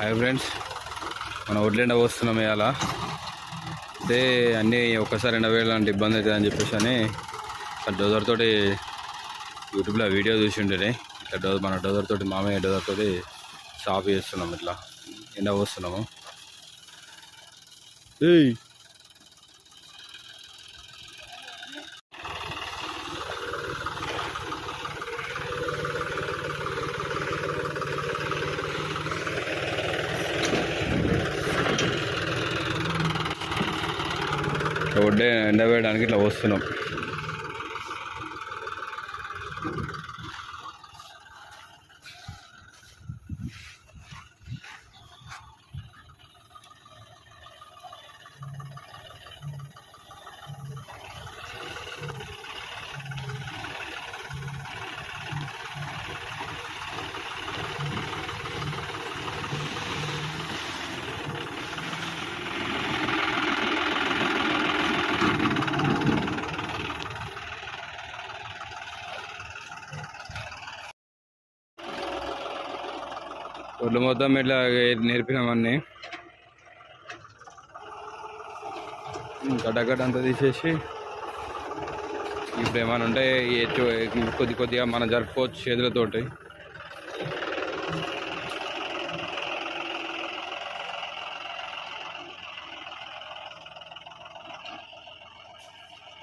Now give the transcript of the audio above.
Hi friends మన వడ్లెండ వస్తున్నాం ఇవాళ అయితే అన్నీ ఒక్కసారి ఎండ వేయాలంటే ఇబ్బంది అవుతుంది అని చెప్పేసి అని ఇట్లా డోజర్ తోటి యూట్యూబ్లో వీడియో చూసి ఉంటేనే ఇట్లా డోజర్ మన డోజర్ తోటి మామయ్య డోజర్ తోటి సాఫ్ చేస్తున్నాం ఇట్లా. ఎండ పోస్తున్నాము. ఏయ్! వడ్డే ఎండ వేయడానికి ఇట్లా వస్తున్నాం ఒడ్లు మొత్తం ఇట్లా నేర్పినామన్నీ. గడ్డగడ్డ అంతా తీసేసి ఇప్పుడు ఏమైనా ఉంటే కొద్ది కొద్దిగా మనం జరుపుకోవచ్చు చేతులతోటి.